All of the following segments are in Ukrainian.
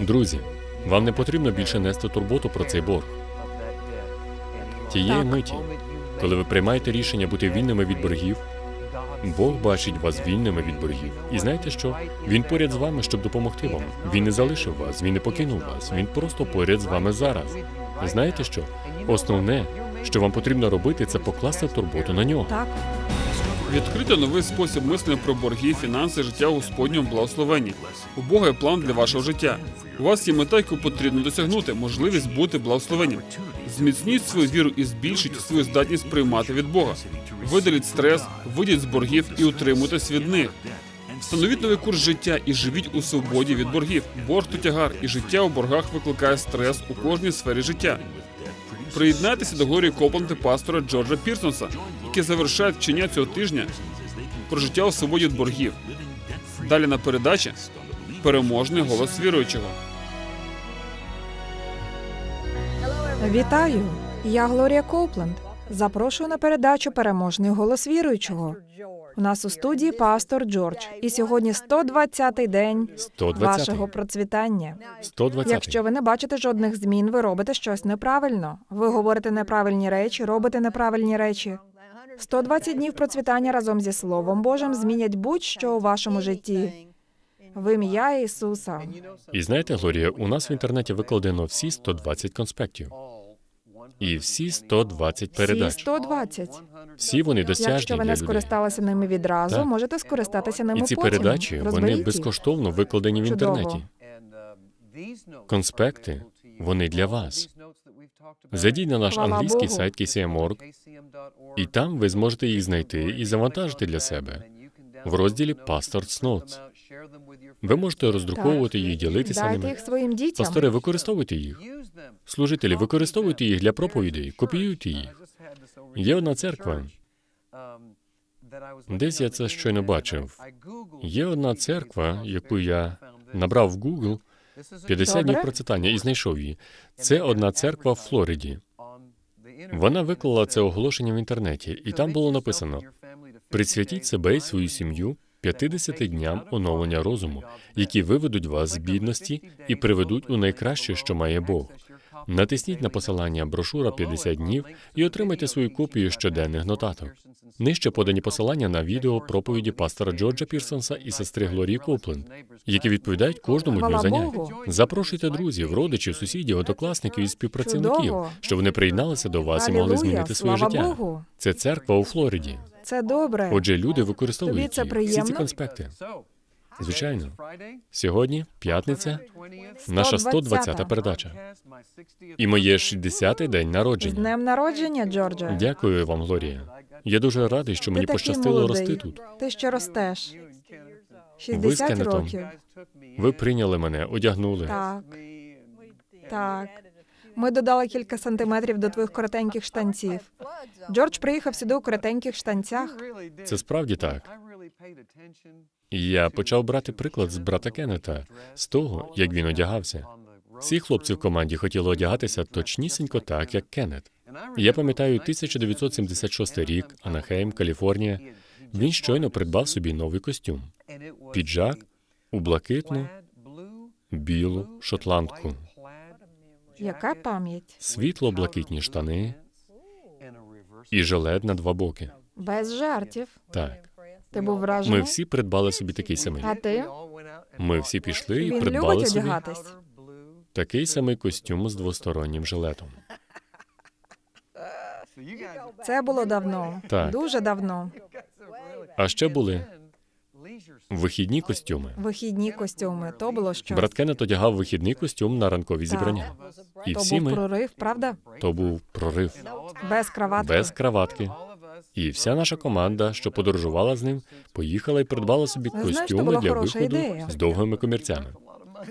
Друзі, вам не потрібно більше нести турботу про цей борг. Тієї миті, коли ви приймаєте рішення бути вільними від боргів, Бог бачить вас вільними від боргів. І знаєте що? Він поряд з вами, щоб допомогти вам. Він не залишив вас, він не покинув вас. Він просто поряд з вами зараз. Знаєте що? Основне, що вам потрібно робити, це покласти турботу на нього. Так, Відкрити новий спосіб мислення про борги, фінанси, життя у Господньому благословенні. У Бога є план для вашого життя. У вас є мета, яку потрібно досягнути, можливість бути благословенням. Зміцніть свою віру і збільшіть свою здатність приймати від Бога. Видаліть стрес, вийдіть з боргів і утримуйтесь від них. Встановіть новий курс життя і живіть у свободі від боргів. Борг то тягар, і життя у боргах викликає стрес у кожній сфері життя. Приєднайтеся до Глорії Копланд пастора Джорджа Пірсонса, які завершають вчення цього тижня про життя у свободі боргів. Далі на передачі переможний голос віруючого. вітаю. Я Глорія Коупленд. Запрошую на передачу Переможний голос віруючого. У нас у студії пастор Джордж. І сьогодні 120-й день 120. вашого процвітання. 120. Якщо ви не бачите жодних змін, ви робите щось неправильно. Ви говорите неправильні речі, робите неправильні речі. 120 днів процвітання разом зі Словом Божим змінять будь-що у вашому житті. В ім'я Ісуса. І знаєте, Глорія, у нас в інтернеті викладено всі 120 конспектів. І всі 120 Всі передач. 120. Всі вони досяжні Якщо ви для не людей. скористалися ними відразу, Так. можете скористатися ними І ці потім. передачі вони Розберіть їх. безкоштовно викладені в Чудово. інтернеті. Конспекти вони для вас. Зайдіть на наш Слава англійський Богу. сайт KCM.org, і там ви зможете їх знайти і завантажити для себе в розділі Pastor's Notes. Ви можете роздруковувати їх, ділитися Дайте ними. їх своїм дітям. Пастори, використовуйте їх. Служителі, використовуйте їх для проповідей, копіюйте їх. Є одна церква. Десь я це щойно бачив. Є одна церква, яку я набрав в Google 50 днів Добре. процвітання і знайшов її. Це одна церква в Флориді. Вона виклала це оголошення в інтернеті, і там було написано: присвятіть себе і свою сім'ю 50 дням оновлення розуму, які виведуть вас з бідності і приведуть у найкраще, що має Бог. Натисніть на посилання брошура 50 днів і отримайте свою копію щоденних нотаток. Нижче подані посилання на відео проповіді пастора Джорджа Пірсонса і сестри Глорії Копленд, які відповідають кожному дню занять. Запрошуйте друзів, родичів, сусідів, однокласників і співпрацівників, щоб вони приєдналися до вас і могли змінити своє життя. Це церква у Флориді. Це добре. Отже, люди Тобі використовують це їх. всі ці конспекти. Звичайно, сьогодні п'ятниця, наша 120-та. 120-та передача. І моє 60-й день З народження. днем народження, Джордже. Дякую вам, Глорія. Я дуже радий, що Ти мені такий пощастило молодий. рости тут. Ти ще ростеш. Ви з 60 років. Ви прийняли мене, одягнули. Так. Так. Ми додали кілька сантиметрів до твоїх коротеньких штанців. Джордж приїхав сюди у коротеньких штанцях. Це справді так. І я почав брати приклад з брата Кеннета, з того, як він одягався. Всі хлопці в команді хотіли одягатися точнісінько так, як Кеннет. І Я пам'ятаю 1976 рік, Анахейм, Каліфорнія. Він щойно придбав собі новий костюм. Піджак у блакитну, білу шотландку, Яка пам'ять? світло-блакитні штани і жилет на два боки. Без жартів. Так, Ти був вражений? ми всі придбали собі такий самий. А ти? Ми всі пішли і Він придбали любить собі одягатись. такий самий костюм з двостороннім жилетом. Це було давно. Так. Дуже давно. А ще були вихідні костюми. Вихідні костюми. То було що? Брат Кеннет одягав вихідний костюм на ранкові зібрання. І То всі був ми прорив, правда? то був прорив Без краватки. без краватки. І вся наша команда, що подорожувала з ним, поїхала і придбала собі костюми для виходу з довгими комірцями.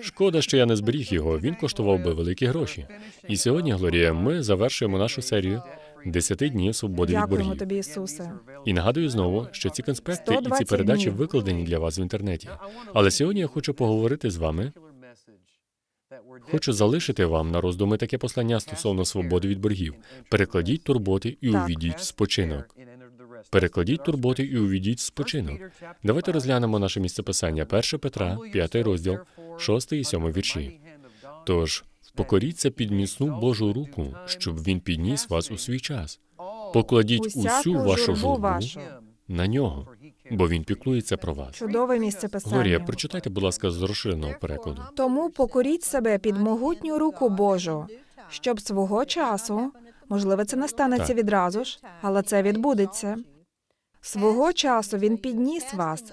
Шкода, що я не зберіг його. Він коштував би великі гроші. І сьогодні, Глорія, ми завершуємо нашу серію 10 днів свободи від боргів. тобі, Ісусе. І нагадую знову, що ці конспекти і ці передачі днів. викладені для вас в інтернеті. Але сьогодні я хочу поговорити з вами. Хочу залишити вам на роздуми таке послання стосовно свободи від боргів. Перекладіть турботи і увійдіть спочинок. Перекладіть турботи і увійдіть спочинок. Давайте розглянемо наше місце писання. 1 Петра, 5 розділ, шостий і сьомий вірші. Тож впокоріться під міцну Божу руку, щоб він підніс вас у свій час. Покладіть усю вашу журбу на нього, бо він піклується про вас. Чудове місце писання. Глорія, прочитайте, будь ласка, з розширеного перекладу. Тому покоріть себе під могутню руку Божу, щоб свого часу, можливо, це не станеться Так. відразу ж, але це відбудеться. Свого часу він підніс вас.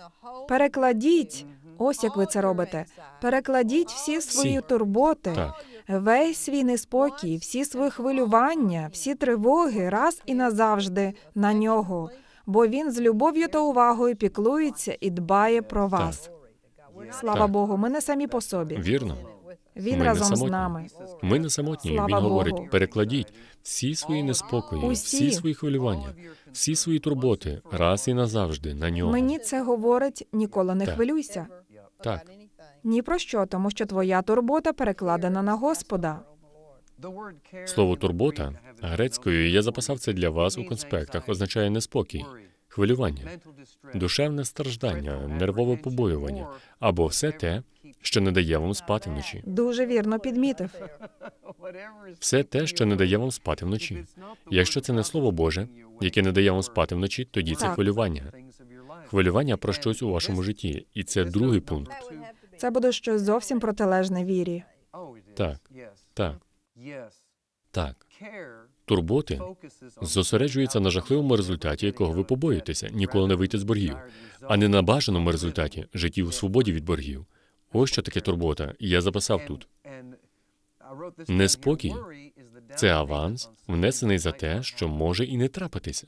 Перекладіть, ось як ви це робите. Перекладіть всі свої Всі. турботи, Так. весь свій неспокій, всі свої хвилювання, всі тривоги раз і назавжди на нього. Бо він з любов'ю та увагою піклується і дбає про вас. Слава Так. Богу, ми не самі по собі. Вірно. Він Ми разом з нами. Ми не самотні. Слава Він говорить: перекладіть всі свої неспокої, Усі. всі свої хвилювання, всі свої турботи раз і назавжди на нього. Мені це говорить ніколи не Так. хвилюйся. Так. Ні про що, тому що твоя турбота перекладена на Господа. Слово турбота грецькою я записав це для вас у конспектах. Означає неспокій, хвилювання, душевне страждання, нервове побоювання або все те, що не дає вам спати вночі. Дуже вірно підмітив. Все те, що не дає вам спати вночі. Якщо це не слово Боже, яке не дає вам спати вночі, тоді це Так. хвилювання. Хвилювання про щось у вашому житті, і це другий пункт. Це буде щось зовсім протилежне вірі. Так, так, так. Турботи зосереджуються на жахливому результаті, якого ви побоїтеся, ніколи не вийти з боргів, а не на бажаному результаті житті у свободі від боргів. Ось що таке турбота. І я записав тут. Неспокій Це аванс, внесений за те, що може і не трапитися.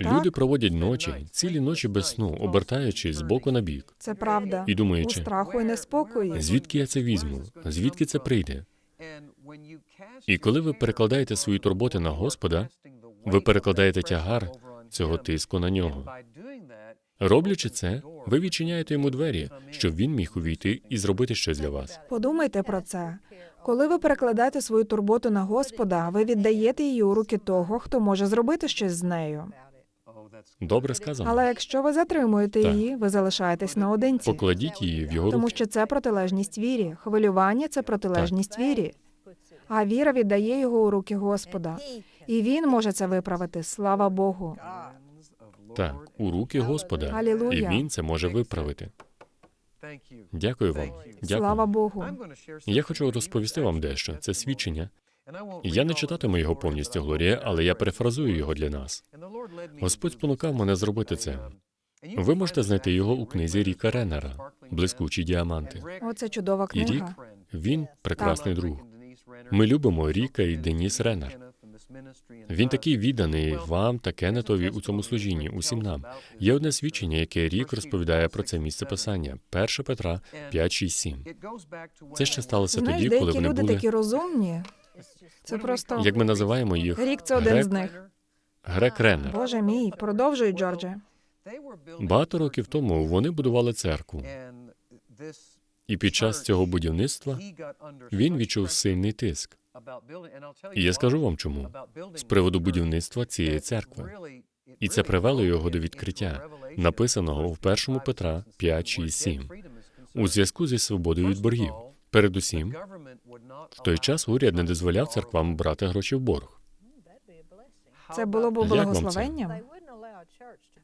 Люди проводять ночі, цілі ночі без сну, обертаючись з боку на бік, Це правда. і У думаючи, страху і неспокої. звідки я це візьму, звідки це прийде. І коли ви перекладаєте свої турботи на Господа, ви перекладаєте тягар цього тиску на нього. Роблячи це, ви відчиняєте йому двері, щоб він міг увійти і зробити щось для вас. Подумайте про це. Коли ви перекладаєте свою турботу на Господа, ви віддаєте її у руки того, хто може зробити щось з нею. Добре сказано. Але якщо ви затримуєте Так. її, ви залишаєтесь наодинці. Покладіть її в його Тому що це протилежність вірі. Хвилювання це протилежність вірі. А віра віддає його у руки Господа. І він може це виправити. Слава Богу. Так, у руки Господа. Алілуя. І він це може виправити. Дякую вам. Слава Богу. Я хочу розповісти вам дещо. Це свідчення. Я не читатиму його повністю, Глорія, але я перефразую його для нас. Господь спонукав мене зробити це. Ви можете знайти його у книзі Ріка Реннера «Блискучі діаманти». Оце чудова книга. І Рік він прекрасний друг. Ми любимо Ріка і Деніс Реннер. Він такий відданий вам та Кеннетові у цьому служінні, усім нам. Є одне свідчення, яке рік розповідає про це місце писання. 1 Петра 5, 6, 7. Це ще сталося Знаєш, тоді, коли деякі вони люди були, такі розумні. Це просто як ми називаємо їх, рік це один грек, з них. грек Реннер. Боже мій, продовжуй, Джордже. Багато років тому вони будували церкву, і під час цього будівництва він відчув сильний тиск. І я скажу вам чому. З приводу будівництва цієї церкви. І це привело його до відкриття, написаного в 1 Петра 5, 6, 7, у зв'язку зі свободою від боргів. Передусім, в той час уряд не дозволяв церквам брати гроші в борг. Це було б благословенням.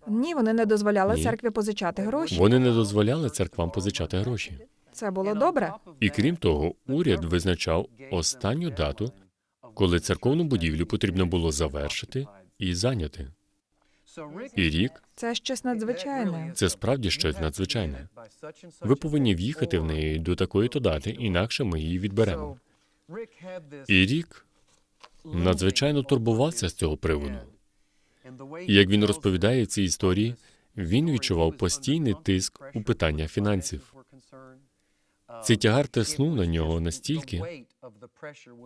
Ні, вони не дозволяли Ні. церкві позичати гроші. Вони не дозволяли церквам позичати гроші. Це було добре. І крім того, уряд визначав останню дату, коли церковну будівлю потрібно було завершити і зайняти. І рік Це щось надзвичайне. це справді щось надзвичайне. Ви повинні в'їхати в неї до такої то дати, інакше ми її відберемо. І рік надзвичайно турбувався з цього приводу. Як він розповідає ці історії, він відчував постійний тиск у питаннях фінансів. Цей тягар тиснув на нього настільки,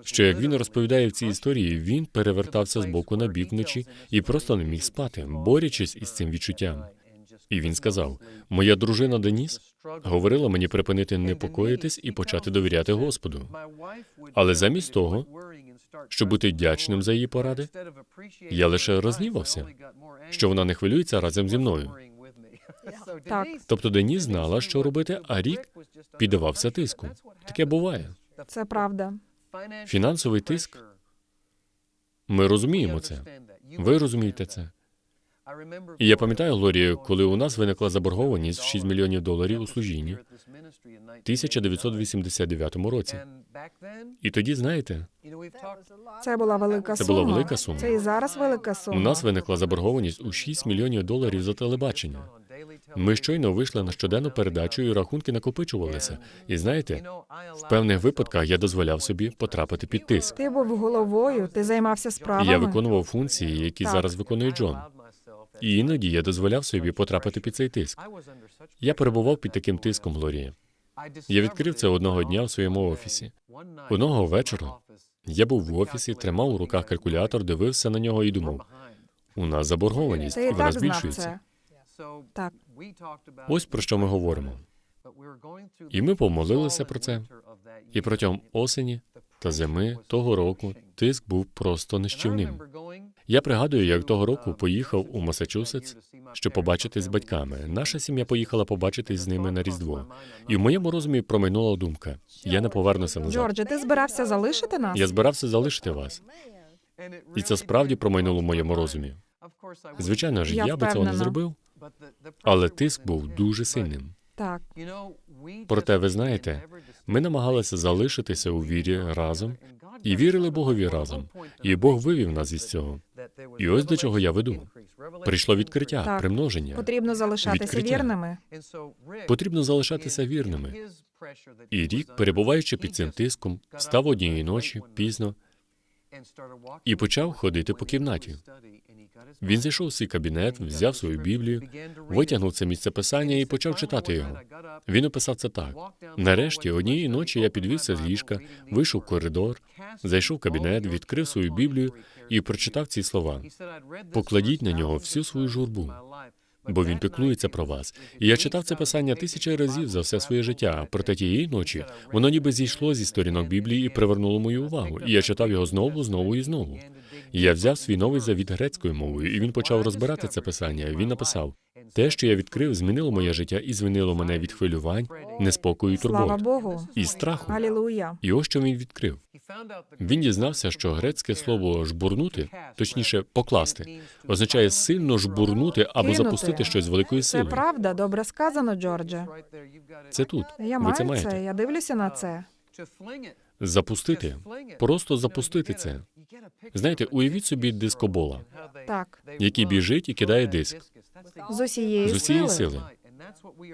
що як він розповідає в цій історії, він перевертався з боку на бік вночі і просто не міг спати, борючись із цим відчуттям. І він сказав: Моя дружина Деніс говорила мені припинити непокоїтись і почати довіряти Господу. Але замість того, Щоб бути вдячним за її поради, я лише розгнівався, що вона не хвилюється разом зі мною. Так. Тобто Деніс знала, що робити, а Рік піддавався тиску. Таке буває. Це правда. Фінансовий тиск. Ми розуміємо це. Ви розумієте це. І я пам'ятаю, Глорія, коли у нас виникла заборгованість в 6 мільйонів доларів у служінні в 1989 році. І тоді, знаєте, Це була велика Це була велика сума. Це і зараз велика сума. у нас виникла заборгованість у 6 мільйонів доларів за телебачення. Ми щойно вийшли на щоденну передачу, і рахунки накопичувалися. І знаєте, в певних випадках я дозволяв собі потрапити під тиск. Ти був головою, ти займався І справами. я виконував функції, які Так. зараз виконує Джон. І іноді я дозволяв собі потрапити під цей тиск. Я перебував під таким тиском, Глорія. Я відкрив це одного дня в своєму офісі. Одного вечора я був в офісі, тримав у руках калькулятор, дивився на нього і думав: у нас заборгованість, і вона збільшується. Так. Ось про що ми говоримо. І ми помолилися про це. І протягом осені та зими того року тиск був просто нищівним. Я пригадую, як того року поїхав у Масачусетс, щоб побачитись з батьками. Наша сім'я поїхала побачитись з ними на Різдво. І в моєму розумі промайнула думка: я не повернуся назад. Джордже, ти збирався залишити нас? Я збирався залишити вас. І це справді промайнуло в моєму розумі. Звичайно ж, Я я би цього не зробив, але тиск був дуже сильним. Так. Проте, ви знаєте, ми намагалися залишитися у вірі разом і вірили Богові разом. І Бог вивів нас із цього. І ось до чого я веду. Прийшло відкриття, Так. примноження. Потрібно залишатися Відкриття. вірними. Потрібно залишатися вірними. І рік, перебуваючи під цим тиском, став однієї ночі пізно і почав ходити по кімнаті. Він зайшов у свій кабінет, взяв свою Біблію, витягнув це місце писання і почав читати його. Він описав це так: нарешті, однієї ночі я підвівся з ліжка, вийшов в коридор, зайшов в кабінет, відкрив свою Біблію і прочитав ці слова. Покладіть на нього всю свою журбу, Бо він піклується про вас. І я читав це писання тисячі разів за все своє життя. Проте тієї ночі воно ніби зійшло зі сторінок Біблії і привернуло мою увагу. І я читав його знову, знову і знову. Я взяв свій новий завіт грецькою мовою, і він почав розбирати це писання. Він написав: те, що я відкрив, змінило моє життя і звільнило мене від хвилювань, неспокою і Слава Богу. і страху. Алілуя. І ось що він відкрив. Він дізнався, що грецьке слово жбурнути, точніше покласти, означає сильно жбурнути або Кинути. запустити щось з великою Це правда, добре сказано, Джордже. Це тут. Я Ви це маю це, маєте. я дивлюся на це. Запустити. Просто запустити це. Знаєте, уявіть собі дискобола, Так. який біжить і кидає диск. З усієї, З усієї сили.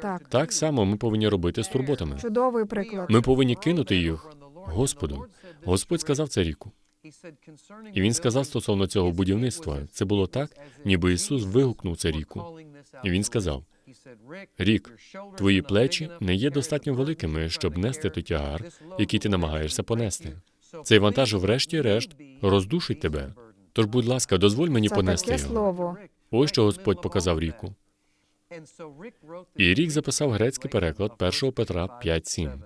Так. Так само ми повинні робити з турботами. Чудовий приклад. Ми повинні кинути їх Господу. Господь сказав це ріку. І він сказав стосовно цього будівництва. Це було так, ніби Ісус вигукнув це ріку. І він сказав: Рік, твої плечі не є достатньо великими, щоб нести той тягар, який ти намагаєшся понести. Цей вантаж, врешті-решт, роздушить тебе. Тож, будь ласка, дозволь мені Це понести таке його. слово. Ось що Господь показав ріку. І рік записав грецький переклад 1 Петра 5.7.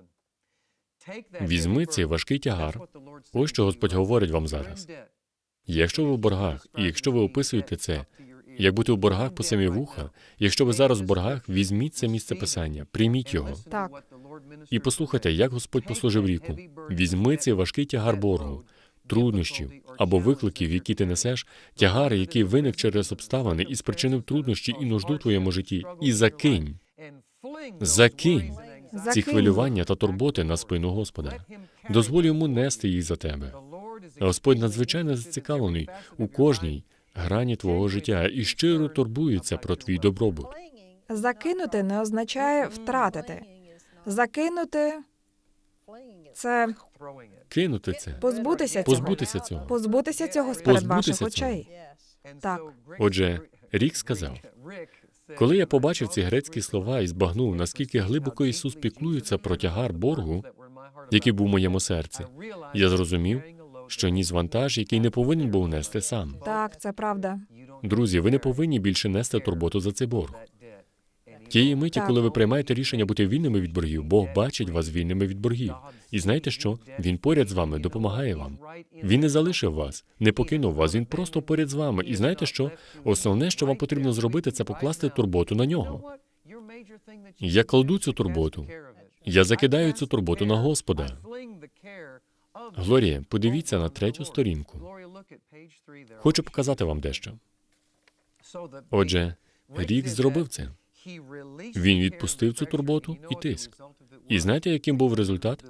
Візьми цей важкий тягар. Ось що Господь говорить вам зараз. Якщо ви в боргах, і якщо ви описуєте це, як бути в боргах по самі вуха, якщо ви зараз в боргах, візьміть це місце писання, прийміть його. Так. І послухайте, як Господь послужив ріку. Візьми цей важкий тягар боргу, труднощів або викликів, які ти несеш, тягар, який виник через обставини і спричинив труднощі і нужду в твоєму житті, і закинь, закинь ці хвилювання та турботи на спину Господа. Дозволь йому нести їх за тебе. Господь надзвичайно зацікавлений у кожній грані твого життя і щиро турбується про твій добробут. Закинути не означає втратити. Закинути це Кинути це, позбутися цього. позбутися цього. Позбутися цього з перед Позбутися ваших цього. очей. Так. Отже, Рік сказав: коли я побачив ці грецькі слова і збагнув, наскільки глибоко Ісус піклується про тягар боргу, який був у моєму серці, я зрозумів, що ніс вантаж, який не повинен був нести сам. Так, це правда. Друзі, ви не повинні більше нести турботу за цей борг. Тієї миті, коли ви приймаєте рішення бути вільними від боргів, Бог бачить вас вільними від боргів. І знаєте що? Він поряд з вами допомагає вам. Він не залишив вас, не покинув вас. Він просто поряд з вами. І знаєте що? Основне, що вам потрібно зробити, це покласти турботу на нього. Я кладу цю турботу. Я закидаю цю турботу на Господа. Глорія, подивіться на третю сторінку. Хочу показати вам дещо. Отже, рік зробив це. Він відпустив цю турботу і тиск. І знаєте, яким був результат?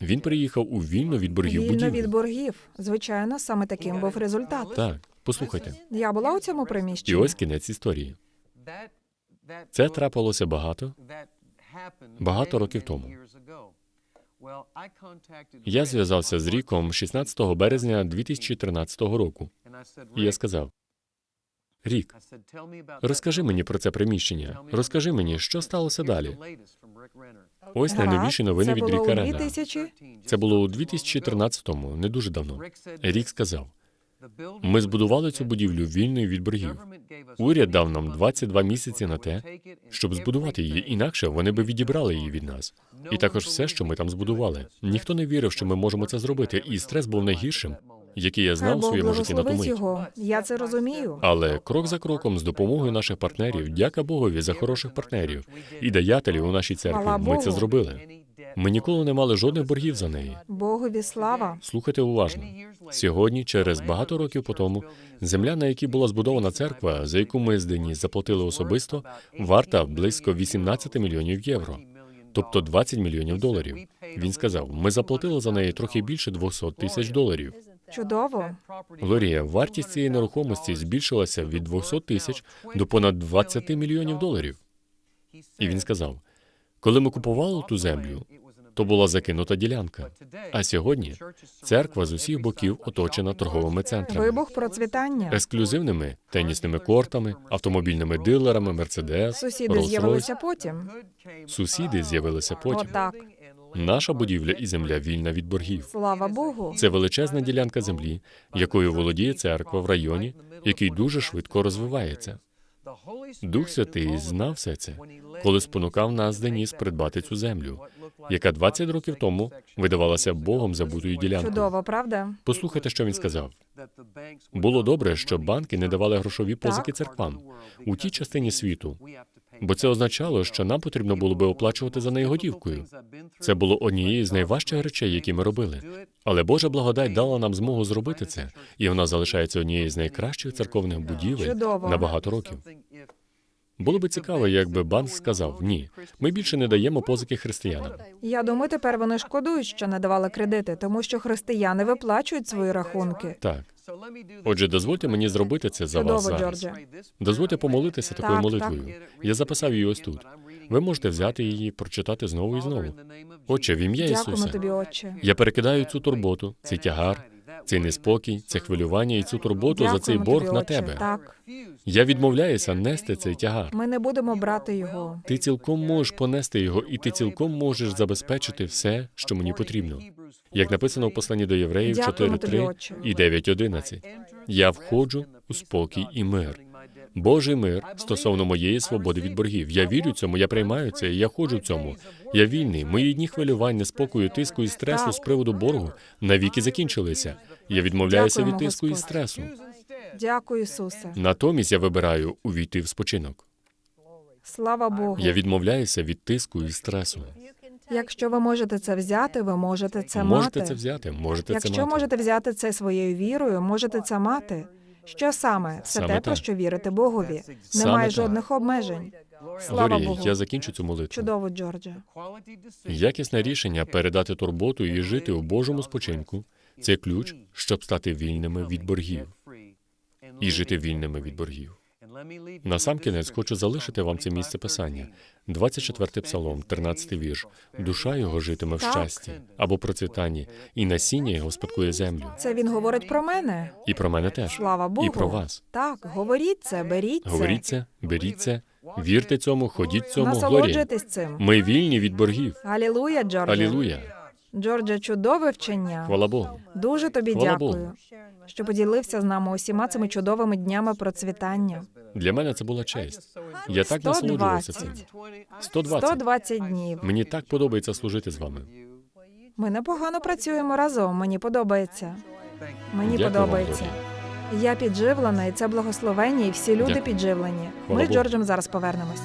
Він приїхав у вільно від боргів Вільно від боргів. Звичайно, саме таким був результат. Так, послухайте. Я була у цьому І приміщенні. ось кінець історії. Це трапилося багато. багато років тому. Я зв'язався з Ріком 16 березня 2013 року. І я сказав: Рік, розкажи мені про це приміщення. Розкажи мені, що сталося далі. Ось найновіші новини від Ріка Рена. Це було у 2013-му, не дуже давно. Рік сказав: ми збудували цю будівлю вільною від боргів. Уряд дав нам 22 місяці на те, щоб збудувати її, інакше вони би відібрали її від нас. І також все, що ми там збудували. Ніхто не вірив, що ми можемо це зробити, і стрес був найгіршим, який я знав у своєму житті на ту мить. його. Я це розумію. Але крок за кроком, з допомогою наших партнерів, дяка Богові за хороших партнерів і даятелів у нашій церкві, ми це зробили. Ми ніколи не мали жодних боргів за неї. Богові слава. Слухайте уважно. Сьогодні, через багато років по тому, земля, на якій була збудована церква, за яку ми з Деніс заплатили особисто, варта близько 18 мільйонів євро, тобто 20 мільйонів доларів. Він сказав: ми заплатили за неї трохи більше 200 тисяч доларів. Чудово. Глорія, вартість цієї нерухомості збільшилася від 200 тисяч до понад 20 мільйонів доларів. І він сказав: коли ми купували ту землю, то була закинута ділянка. А сьогодні церква з усіх боків оточена торговими центрами, Вибух процвітання. ексклюзивними тенісними кортами, автомобільними дилерами, Мерседес, Сусіди з'явилися Rolls-Royce. потім. Сусіди з'явилися потім. Отак. Наша будівля і земля вільна від боргів. Слава Богу. Це величезна ділянка землі, якою володіє церква в районі, який дуже швидко розвивається. Дух Святий знав все це, коли спонукав нас Деніс придбати цю землю, яка 20 років тому видавалася Богом забутою ділянкою. Чудово, правда? Послухайте, що він сказав. Було добре, що банки не давали грошові позики церквам у тій частині світу, бо це означало, що нам потрібно було би оплачувати за неї готівкою. Це було однією з найважчих речей, які ми робили. Але Божа благодать дала нам змогу зробити це, і вона залишається однією з найкращих церковних будівель Чудово. на багато років. Було би цікаво, якби банк сказав: ні, ми більше не даємо позики християнам. Я думаю, тепер вони шкодують, що не давали кредити, тому що християни виплачують свої рахунки. Так, отже, дозвольте мені зробити це за вас Чудово, зараз. Джордже. Дозвольте помолитися такою Так, молитвою. Я записав її ось тут. Ви можете взяти її, прочитати знову і знову. Отче, в ім'я Дякуємо Ісуса, тобі, Отче. я перекидаю цю турботу, цей тягар, цей неспокій, це хвилювання і цю турботу за цей Дякуємо борг тобі, на Отче. тебе. Так, Я відмовляюся нести цей тягар. ми не будемо брати його. Ти цілком можеш понести його, і ти цілком можеш забезпечити все, що мені потрібно. Як написано в посланні до євреїв Дякуємо тобі, 4.3 Отче. і 9.11. Я входжу у спокій і мир. Божий мир стосовно моєї свободи від боргів. Я вірю цьому, я приймаю це, я ходжу в цьому. Я вільний. Мої дні хвилювань, неспокою, тиску і стресу з приводу боргу навіки закінчилися. Я відмовляюся від тиску і Господь. стресу. Дякую, Ісусе. Натомість я вибираю увійти в спочинок. Слава Богу. Я відмовляюся від тиску і стресу. Якщо ви можете це взяти, ви можете це Можете мати. це взяти, можете це Якщо мати. можете взяти це своєю вірою, можете це мати. Що саме? Все Саме те, про так. що вірите Богові. Саме Немає так. жодних обмежень. Слава Глорія, Богу. я закінчу цю молитву. Чудово, Джордже. Якісне рішення передати турботу і жити у Божому спочинку це ключ, щоб стати вільними від боргів і жити вільними від боргів. Насамкінець хочу залишити вам це місце писання. 24 псалом, 13 вірш. Душа його житиме в щасті або процвітанні, і насіння його спадкує землю. Це він говорить про мене. І про мене теж. Слава Богу. І про вас. Так, говоріть це, беріть це. Говоріть це, беріть це, вірте цьому, ходіть цьому. Насолоджуйтесь цим. Ми вільні від боргів. Алілуя, Джордже. Алілуя. Джордже, чудове вчення. Хвала Богу. Дуже тобі Хвала дякую, Богу. що поділився з нами усіма цими чудовими днями процвітання. Для мене це була честь. Я так насолоджувався цим. 120. 120 днів. Мені так подобається служити з вами. Ми непогано працюємо разом. Мені подобається. Мені Дякую вам, подобається. Я підживлена, і це благословення, і всі люди Дякую. підживлені. Хвала Ми з Богу. Джорджем зараз повернемось.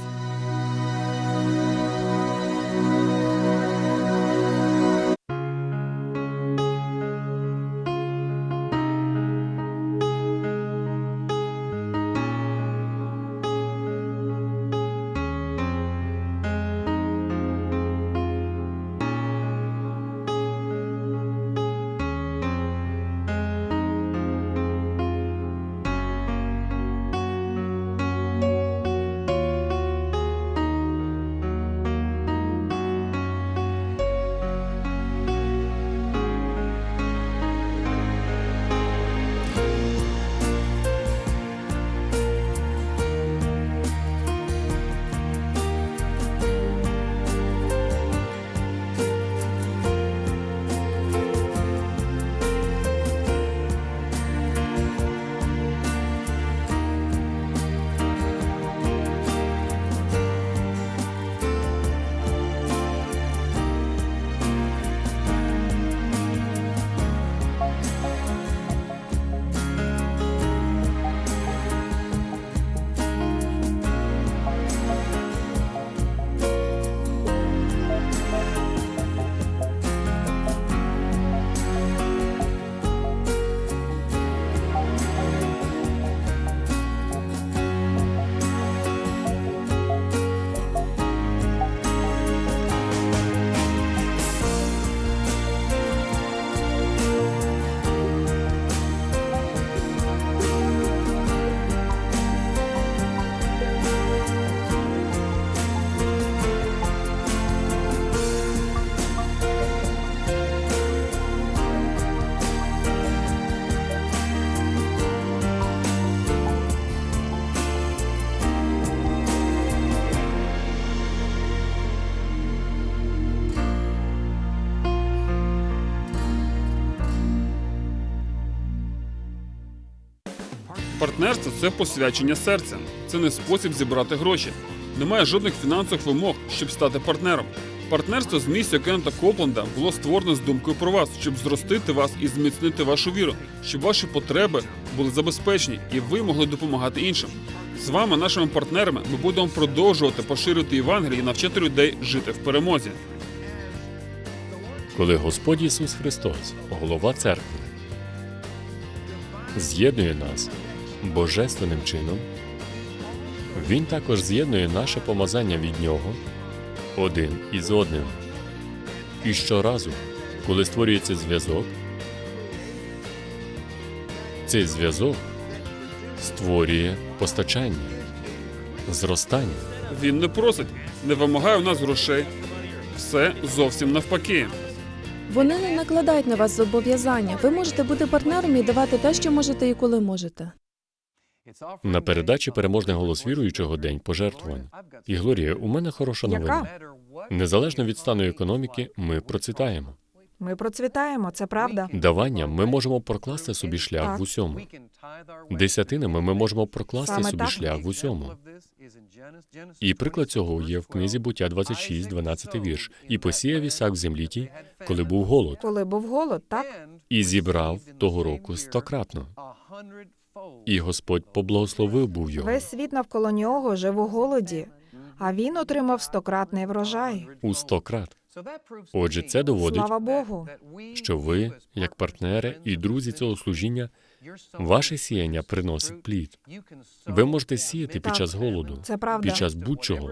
Партнерство це посвячення серця. Це не спосіб зібрати гроші. Немає жодних фінансових вимог, щоб стати партнером. Партнерство з місією Кеннета Копланда було створено з думкою про вас, щоб зростити вас і зміцнити вашу віру, щоб ваші потреби були забезпечені і ви могли допомагати іншим. З вами, нашими партнерами, ми будемо продовжувати поширювати Євангеліє і навчати людей жити в перемозі. Коли Господь Ісус Христос, голова церкви, з'єднує нас божественним чином, Він також з'єднує наше помазання від Нього один із одним. І щоразу, коли створюється зв'язок, цей зв'язок створює постачання, зростання. Він не просить, не вимагає у нас грошей. Все зовсім навпаки. Вони не накладають на вас зобов'язання. Ви можете бути партнером і давати те, що можете і коли можете. На передачі переможний голос віруючого день пожертвувань. І Глорія, у мене хороша новина. Яка? Незалежно від стану економіки, ми процвітаємо. Ми процвітаємо, це правда. Даванням ми можемо прокласти собі шлях Так. в усьому. Десятинами ми можемо прокласти Саме собі так. шлях в усьому. І приклад цього є в книзі буття 26, 12 вірш. І посіяв Ісак в землі тій, коли був голод, Коли був голод, так? і зібрав того року стократно. І Господь поблагословив був його Весь світ навколо нього жив у голоді, а він отримав стократний врожай. у сто крат. Отже, це доводить, Слава Богу. що ви, як партнери і друзі цього служіння, ваше сіяння приносить плід. Ви можете сіяти під час голоду, Це правда. під час будь-чого.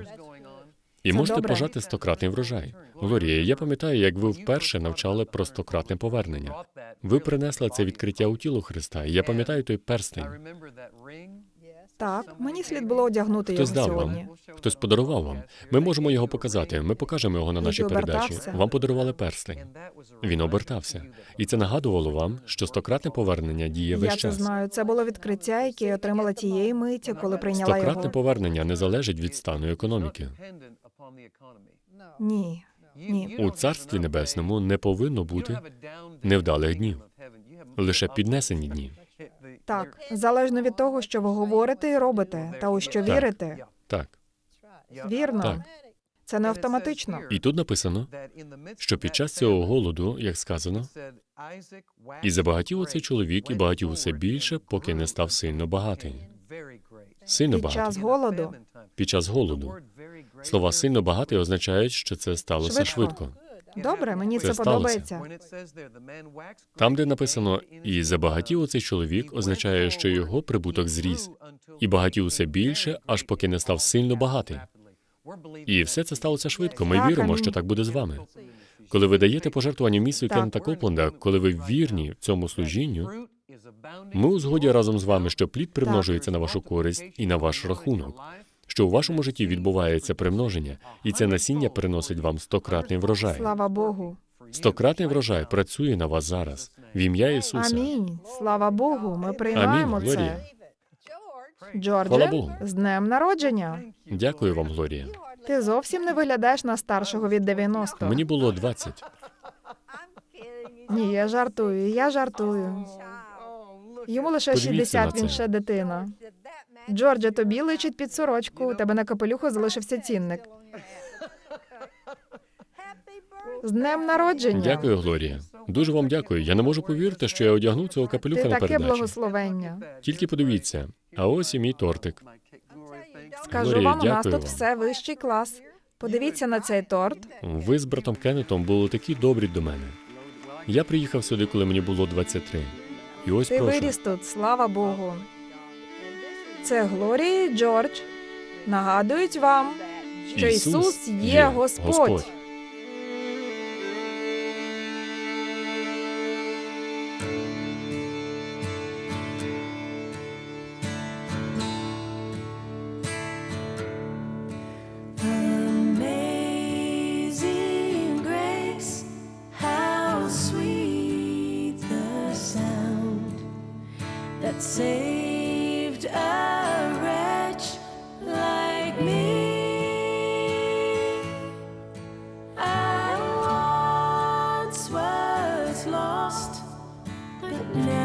І Це можете добре. пожати стократний врожай. Глорія, я пам'ятаю, як ви вперше навчали про стократне повернення. Ви принесли це відкриття у тіло Христа, і я пам'ятаю той перстень. Так, мені слід було одягнути його Хтось дав сьогодні. вам, хтось подарував вам. Ми можемо його показати. Ми покажемо його на нашій передачі. обертався. Вам подарували перстень. Він обертався, і це нагадувало вам, що стократне повернення діє Я весь це час. знаю. Це було відкриття, яке я отримала тієї миті, коли прийняла Стократне його. повернення не залежить від стану економіки. Ні. Ні. У царстві небесному не повинно бути невдалих днів, лише піднесені дні. Так, залежно від того, що ви говорите і робите, та у що Так. вірите. Так, Вірно. Так. Це не автоматично. і тут написано, що під час цього голоду, як сказано, і забагатів оцей чоловік, і багатів усе більше, поки не став сильно багатий. Сильно Під час голоду. Під час голоду. Слова сильно багатий означають, що це сталося Швидко. швидко. Добре, мені Це це, подобається. Там, де написано і забагатів оцей чоловік, означає, що його прибуток зріс, і багатів усе більше, аж поки не став сильно багатий. І все це сталося швидко. Ми Так, віримо, що так буде з вами. Коли ви даєте пожертвування місію Так. Кеннета Копленда, коли ви вірні в цьому служінню, ми у згоді разом з вами, що плід примножується на вашу користь і на ваш рахунок, що у вашому житті відбувається примноження, і це насіння приносить вам стократний врожай. Слава Богу. Стократний врожай працює на вас зараз. В ім'я Ісуса. Амінь. Слава Богу. Ми приймаємо Амінь, Глорія. це. Слава Джордже, Богу. з днем народження. Дякую вам, Глорія. Ти зовсім не виглядаєш на старшого від 90. Мені було 20. Ні, я жартую, я жартую. Йому лише Подивіться 60, він це. ще дитина. Джордже, тобі личить під сорочку. У тебе на капелюху залишився цінник. З днем народження. Дякую, Глорія. Дуже вам дякую. Я не можу повірити, що я одягнув цього капелюха Ти на таке благословення. Тільки подивіться. А ось і мій тортик. Скажу Глорія, вам, у нас дякую тут вам. все вищий клас. Подивіться на цей торт. Ви з братом Кеннетом були такі добрі до мене. Я приїхав сюди, коли мені було 23. І ось Ти прошу. виріс тут, слава Богу. Це Глорія і Джордж. Нагадують вам, що Ісус є Господь. now.